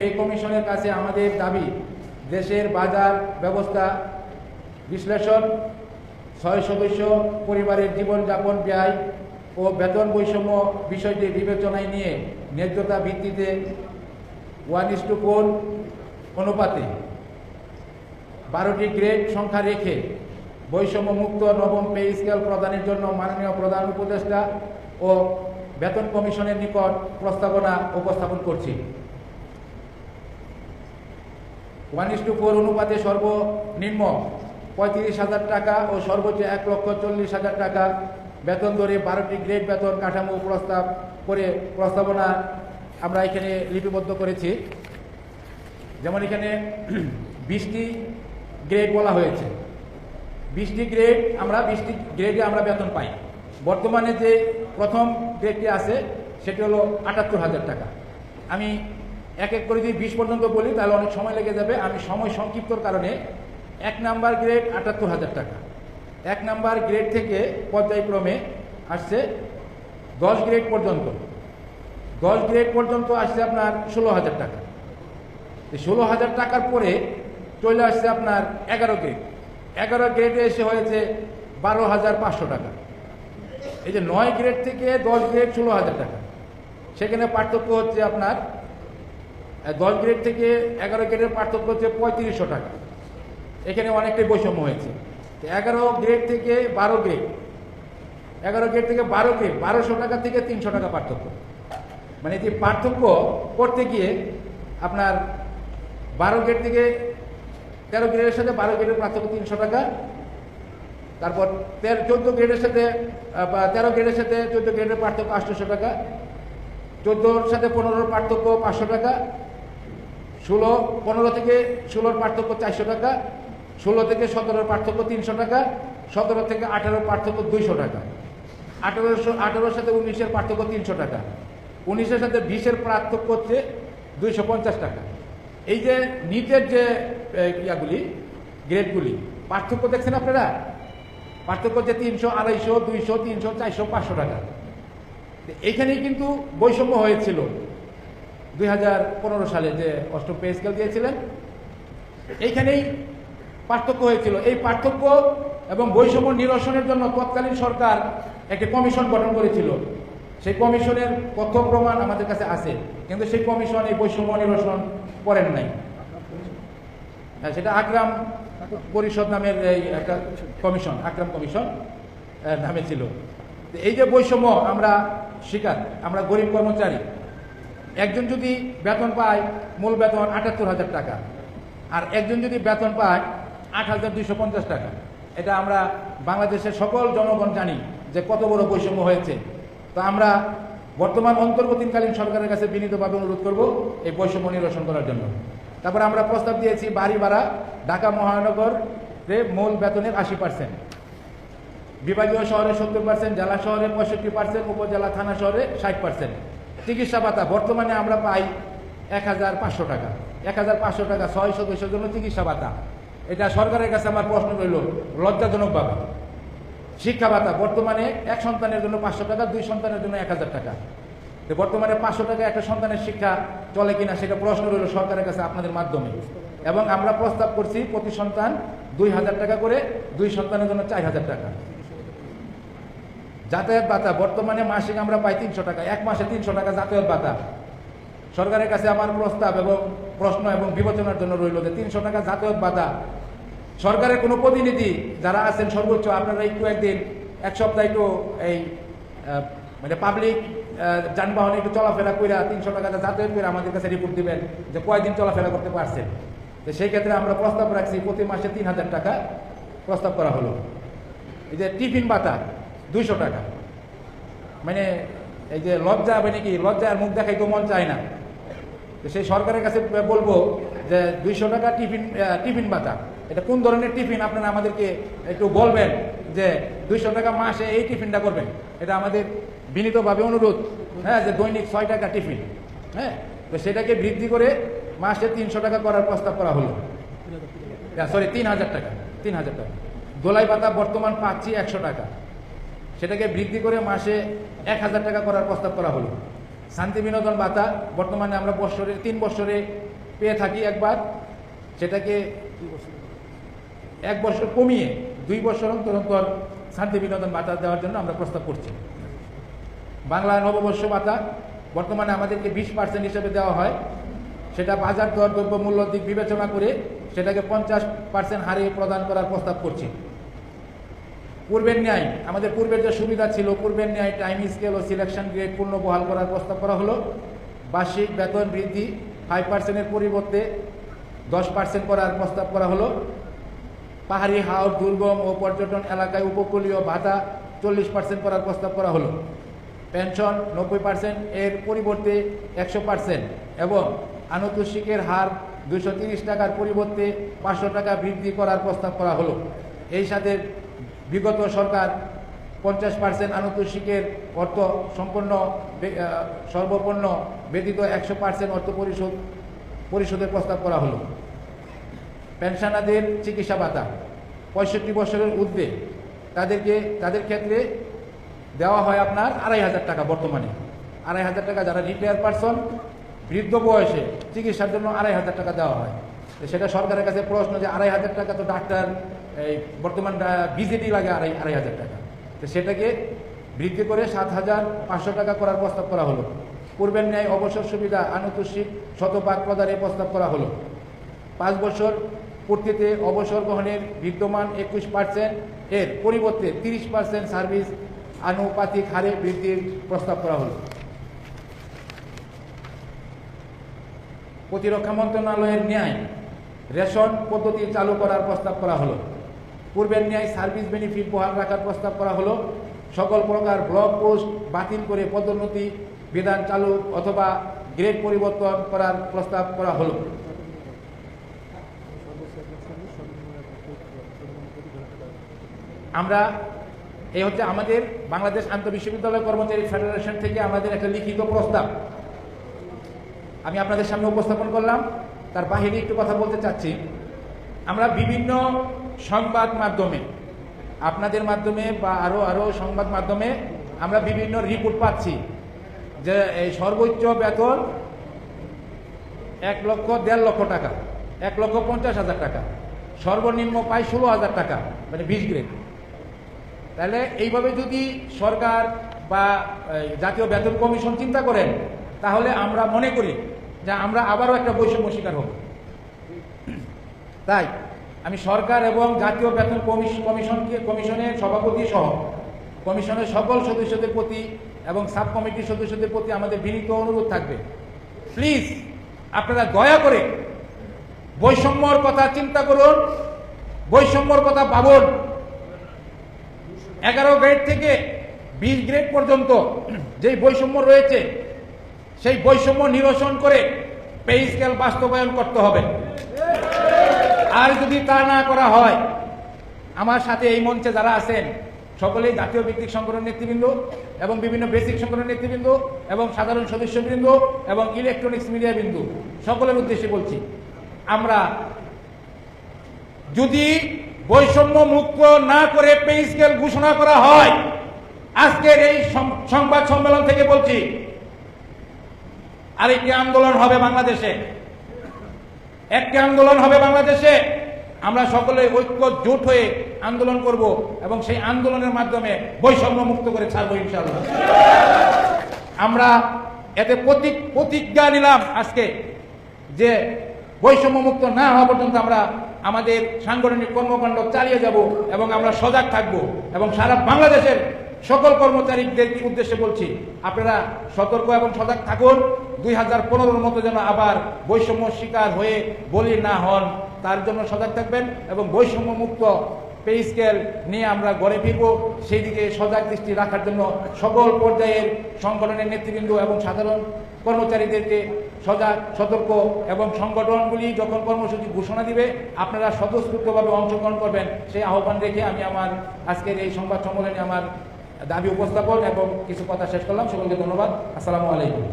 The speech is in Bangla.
এই কমিশনের কাছে আমাদের দাবি, দেশের বাজার ব্যবস্থা বিশ্লেষণ, ছয় সদস্য পরিবারের জীবনযাপন ব্যয় ও বেতন বৈষম্য বিষয়টি বিবেচনায় নিয়ে ন্যায্যতা ভিত্তিতে ওয়ান ইস টু ফোর অনুপাতে বারোটি গ্রেড সংখ্যা রেখে বৈষম্য মুক্ত নবম পে স্কেল প্রদানের জন্য মাননীয় প্রধান উপদেষ্টা ও বেতন কমিশনের নিকট প্রস্তাবনা উপস্থাপন করছি। ওয়ান ইস টু ফোর অনুপাতে সর্বনিম্ন পঁয়ত্রিশ হাজার টাকা ও সর্বোচ্চ এক লক্ষ চল্লিশ হাজার টাকা বেতন ধরে বারোটি গ্রেড বেতন কাঠামো প্রস্তাব করে প্রস্তাবনা আমরা এখানে লিপিবদ্ধ করেছি। যেমন এখানে বিশটি গ্রেড বলা হয়েছে। বিশটি গ্রেড আমরা, বিশটি গ্রেডে আমরা বেতন পাই। বর্তমানে যে প্রথম গ্রেডটি আছে, সেটি হলো আটাত্তর হাজার টাকা। আমি এক এক করে যদি বিশ পর্যন্ত বলি, তাহলে অনেক সময় লেগে যাবে। আমি সময় সংক্ষিপ্তর কারণে এক নাম্বার গ্রেড আটাত্তর হাজার টাকা। এক নাম্বার গ্রেড থেকে পর্যায়ক্রমে আসছে দশ গ্রেড পর্যন্ত। দশ গ্রেড পর্যন্ত আসছে আপনার ষোলো হাজার টাকা। ষোলো হাজার টাকার পরে চলে আসছে আপনার এগারো গ্রেড। এগারো গ্রেডে এসে হয়েছে বারো হাজার পাঁচশো টাকা। এই যে নয় গ্রেড থেকে দশ গ্রেড ষোলো হাজার টাকা। সেখানে পার্থক্য হচ্ছে আপনার দশ গ্রেড থেকে এগারো গ্রেডের পার্থক্য হচ্ছে পঁয়ত্রিশশো টাকা। এখানে অনেকটাই বৈষম্য হয়েছে। এগারো গ্রেড থেকে বারো গ্রেড, এগারো গ্রেড থেকে বারো গ্রেড, বারোশো টাকা থেকে তিনশো টাকা পার্থক্য। মানে যে পার্থক্য করতে গিয়ে আপনার বারো গ্রেড থেকে তেরো গ্রেডের সাথে বারো গ্রেডের পার্থক্য তিনশো টাকা, তারপর তেরো, চোদ্দ গ্রেডের সাথে তেরো গ্রেডের সাথে চোদ্দ গ্রেডের পার্থক্য আটশোশো টাকা, চোদ্দোর সাথে পনেরোর পার্থক্য পাঁচশো টাকা ষোলো, পনেরো থেকে ষোলোর পার্থক্য চারশো টাকা, ষোলো থেকে সতেরোর পার্থক্য তিনশো টাকা, সতেরো থেকে আঠারোর পার্থক্য দুইশো টাকা। আঠারোশো, আঠারোর সাথে উনিশের পার্থক্য তিনশো টাকা। উনিশের সাথে বিশের পার্থক্য হচ্ছে দুইশো পঞ্চাশ টাকা। এই যে নিটের যে ইয়াগুলি, গ্রেডগুলি, পার্থক্য দেখছেন আপনারা? পার্থক্য হচ্ছে তিনশো, আড়াইশো, দুইশো, তিনশো, চারশো, পাঁচশো টাকা। তো এইখানেই কিন্তু বৈষম্য হয়েছিল। দুই হাজার পনেরো সালে যে অষ্টম পে স্কেল দিয়েছিলেন এইখানেই পার্থক্য হয়েছিল। এই পার্থক্য এবং বৈষম্য নিরসনের জন্য তৎকালীন সরকার একটি কমিশন গঠন করেছিল। সেই কমিশনের তথ্য প্রমাণ আমাদের কাছে আছে কিন্তু সেই কমিশন এই বৈষম্য নিরসন করেন নাই। হ্যাঁ, সেটা আকরাম পরিষদ নামের এই একটা কমিশন আকরাম কমিশন নামে ছিল। এই যে বৈষম্য আমরা শিকার আমরা গরিব কর্মচারী একজন যদি বেতন পায়, মূল বেতন আটাত্তর হাজার টাকা। আর একজন যদি বেতন পায়, আট হাজার দুইশো পঞ্চাশ টাকা। এটা আমরা বাংলাদেশের সকল জনগণ জানি যে কত বড় বৈষম্য হয়েছে। তো আমরা বর্তমান অন্তর্বর্তীকালীন সরকারের কাছে বিনীতভাবে অনুরোধ করব এই বৈষম্য নিরসন করার জন্য। তারপরে আমরা প্রস্তাব দিয়েছি বাড়ি ভাড়া ঢাকা মহানগরে মূল বেতনের আশি পার্সেন্ট বিভাগীয় শহরে সত্তর পার্সেন্ট জেলা শহরে পঁয়ষট্টি পার্সেন্ট উপজেলা থানা শহরে ষাট পার্সেন্ট চিকিৎসা ভাতা বর্তমানে আমরা পাই এক হাজার পাঁচশো টাকা। এক হাজার পাঁচশো টাকা ছয় সদস্যের জন্য চিকিৎসা ভাতা। এটা সরকারের কাছে আমার প্রশ্ন রইল লজ্জাজনকভাবে শিক্ষা ভাতা বর্তমানে এক সন্তানের জন্য পাঁচশো টাকা, দুই সন্তানের জন্য এক হাজার টাকা। তো বর্তমানে পাঁচশো টাকা একটা সন্তানের শিক্ষা চলে কিনা সেটা প্রশ্ন রইল সরকারের কাছে আপনাদের মাধ্যমে। এবং আমরা প্রস্তাব করছি প্রতি সন্তান দুই হাজার টাকা করে, দুই সন্তানের জন্য চার হাজার টাকা। যাতায়াত ভাতা বর্তমানে মাসিক আমরা পাই তিনশো টাকা। এক মাসে তিনশো টাকা যাতায়াত ভাতা সরকারের কাছে আমার প্রস্তাব এবং প্রশ্ন এবং বিবেচনার জন্য রইল যে তিনশো টাকা যাতায়াত ভাতা সরকারের কোনো প্রতিনিধি যারা আছেন সর্বোচ্চ, আপনারা একটু একদিন, এক সপ্তাহ একটু এই মানে পাবলিক যানবাহনে একটু চলাফেরা করে তিনশো টাকা যাতায়াত করে আমাদের কাছে রিপোর্ট দেবেন যে কয়দিন চলাফেরা করতে পারছেন। তো সেই ক্ষেত্রে আমরা প্রস্তাব রাখছি, প্রতি মাসে তিন হাজার টাকা প্রস্তাব করা হলো। এই যে টিফিন ভাতা দুইশো টাকা। মানে এই যে লজ্জা মানে কি লজ্জা আর মুখ দেখাই তো মন চায় না। তো সেই সরকারের কাছে বলব যে দুইশো টাকা টিফিন টিফিন ভাতা এটা কোন ধরনের টিফিন? আপনারা আমাদেরকে একটু বলবেন যে দুইশো টাকা মাসে এই টিফিনটা করবেন। এটা আমাদের বিনীতভাবে অনুরোধ হ্যাঁ যে দৈনিক ছয় টাকা টিফিন হ্যাঁ? তো সেটাকে বৃদ্ধি করে মাসে তিনশো টাকা করার প্রস্তাব করা হলো। সরি তিন হাজার টাকা তিন হাজার টাকা। দোলাই পাতা বর্তমান পাচ্ছি একশো টাকা। সেটাকে বৃদ্ধি করে মাসে এক হাজার টাকা করার প্রস্তাব করা হলো। শান্তি বিনোদন ভাতা বর্তমানে আমরা বৎসরে, তিন বছরে পেয়ে থাকি একবার। সেটাকে এক বছর কমিয়ে দুই বছর অন্তর অন্তর শান্তি বিনোদন ভাতা দেওয়ার জন্য আমরা প্রস্তাব করছি। বাংলা নববর্ষ ভাতা বর্তমানে আমাদেরকে বিশ পার্সেন্ট হিসেবে দেওয়া হয়। সেটা বাজার দর দ্রব্য মূল্য দিক বিবেচনা করে সেটাকে পঞ্চাশ পার্সেন্ট হারে প্রদান করার প্রস্তাব করছি। পূর্বের ন্যায়, আমাদের পূর্বের যে সুবিধা ছিল, পূর্বের ন্যায় টাইম স্কেল ও সিলেকশন গ্রেড পূর্ণ বহাল করার প্রস্তাব করা হলো। বার্ষিক বেতন বৃদ্ধি ফাইভ পার্সেন্টের পরিবর্তে দশ পার্সেন্ট করার প্রস্তাব করা হলো। পাহাড়ি হাওড় দুর্গম ও পর্যটন এলাকায় উপকূলীয় ভাতা চল্লিশ পার্সেন্ট করার প্রস্তাব করা হলো। পেনশন নব্বই পার্সেন্ট এর পরিবর্তে একশো পার্সেন্ট এবং আনুতোষিকের হার দুশো টাকার পরিবর্তে পাঁচশো টাকা বৃদ্ধি করার প্রস্তাব করা হলো। এই সাথে বিগত সরকার পঞ্চাশ পার্সেন্ট আনুতোষিকের অর্থ আহ, সর্বপন্ন ব্যতীত একশো পার্সেন্ট অর্থ পরিশোধ পরিশোধের প্রস্তাব করা হলো। পেনশনারদের চিকিৎসা ভাতা পঁয়ষট্টি বছরের ঊর্ধ্বে তাদেরকে তাদের ক্ষেত্রে দেওয়া হয় আপনার আড়াই হাজার টাকা বর্তমানে। আড়াই হাজার টাকা যারা রিটায়ার পারসন বৃদ্ধ বয়সে চিকিৎসার জন্য আড়াই হাজার টাকা দেওয়া হয়। সেটা সরকারের কাছে প্রশ্ন যে আড়াই হাজার টাকা তো ডাক্তার এই বর্তমান বিজেপি লাগে আড়াই আড়াই হাজার টাকা। তো সেটাকে বৃদ্ধি করে সাত হাজার পাঁচশো টাকা করার প্রস্তাব করা হলো। পূর্বের ন্যায় অবসর সুবিধা, আনুতোষিক শতভাগ প্রদানের প্রস্তাব করা হলো। পাঁচ বছর পূর্তিতে অবসর গ্রহণের বিদ্যমান একুশ পার্সেন্ট, এর পরিবর্তে তিরিশ পার্সেন্ট সার্ভিস আনুপাতিক হারে বৃদ্ধির প্রস্তাব করা হলো। প্রতিরক্ষা মন্ত্রণালয়ের ন্যায় রেশন পদ্ধতি চালু করার প্রস্তাব করা হলো। পূর্বের ন্যায় সার্ভিস বেনিফিট বহাল রাখার প্রস্তাব করা হলো। সকল প্রকার ব্লক পোস্ট বাতিল করে পদোন্নতি বিধান চালু অথবা গ্রেড পরিবর্তন করার প্রস্তাব করা হলো। আমরা, এই হচ্ছে আমাদের বাংলাদেশ আন্তঃবিশ্ববিদ্যালয় কর্মচারী ফেডারেশন থেকে আমাদের একটা লিখিত প্রস্তাব। আমি আপনাদের সামনে উপস্থাপন করলাম। তার বাহিরে একটু কথা বলতে চাচ্ছি। আমরা বিভিন্ন সংবাদ মাধ্যমে, আপনাদের মাধ্যমে বা আরও আরও সংবাদ মাধ্যমে আমরা বিভিন্ন রিপোর্ট পাচ্ছি যে এই সর্বোচ্চ বেতন এক লক্ষ, দেড় লক্ষ টাকা, এক লক্ষ পঞ্চাশ হাজার টাকা, সর্বনিম্ন পায় ষোলো হাজার টাকা মানে বিশ গ্রেড। তাহলে এইভাবে যদি সরকার বা জাতীয় বেতন কমিশন চিন্তা করেন, তাহলে আমরা মনে করি যে আমরা আবারও একটা বৈষম্য শিকার হব। তাই আমি সরকার এবং জাতীয় বেতন কমিশ- কমিশনকে, কমিশনের সভাপতি সহ কমিশনের সকল সদস্যদের প্রতি এবং সাব কমিটির সদস্যদের প্রতি আমাদের বিনীত অনুরোধ থাকবে। প্লিজ আপনারা দয়া করে বৈষম্যর কথা চিন্তা করুন, বৈষম্যর কথা ভাবুন। এগারো গ্রেড থেকে বিশ গ্রেড পর্যন্ত যেই বৈষম্য রয়েছে, সেই বৈষম্য নিরসন করে পে স্কেল বাস্তবায়ন করতে হবে। আর যদি তা না করা হয়, আমার সাথে এই মঞ্চে যারা আছেন, সকলেই জাতীয় ভিত্তিক সংগঠন নেতৃবৃন্দ এবং বিভিন্ন বেসিক সংগঠন নেতৃবৃন্দ এবং সাধারণ সদস্যবৃন্দ এবং ইলেকট্রনিক্স মিডিয়া বিন্দু, সকলের উদ্দেশ্যে বলছি, আমরা যদি বৈষম্য মুক্ত না করে পে স্কেল ঘোষণা করা হয়, আজকের এই সংবাদ সম্মেলন থেকে বলছি, আরেকটি আন্দোলন হবে বাংলাদেশে। একটি আন্দোলন হবে বাংলাদেশে। আমরা সকলে ঐক্য জোট হয়ে আন্দোলন করব এবং সেই আন্দোলনের মাধ্যমে বৈষম্য মুক্ত করে ছাড়বো ইনশাআল্লাহ। আমরা এতে প্রতিজ্ঞা নিলাম আজকে যে বৈষম্য মুক্ত না হওয়া পর্যন্ত আমরা আমাদের সাংগঠনিক কর্মকাণ্ড চালিয়ে যাব এবং আমরা সজাগ থাকব এবং সারা বাংলাদেশের সকল কর্মচারীদের উদ্দেশ্যে বলছি, আপনারা সতর্ক এবং সজাগ থাকুন। দুই হাজার পনেরোর মতো যেন আবার বৈষম্য শিকার হয়ে বলি না হন, তার জন্য সজাগ থাকবেন এবং বৈষম্য মুক্ত পে স্কেল নিয়ে আমরা গড়ে ফিরব। সেই দিকে সজাগ দৃষ্টি রাখার জন্য সকল পর্যায়ের সংগঠনের নেতৃবৃন্দ এবং সাধারণ কর্মচারীদেরকে সজাগ, সতর্ক এবং সংগঠনগুলি যখন কর্মসূচি ঘোষণা দিবে, আপনারা স্বতঃস্ফূর্তভাবে অংশগ্রহণ করবেন। সেই আহ্বান রেখে আমি আমার আজকের এই সংবাদ সম্মেলনে আমার দাবি উপস্থাপন এবং কিছু কথা শেষ করলাম। সকলকে ধন্যবাদ। আসসালামু আলাইকুম।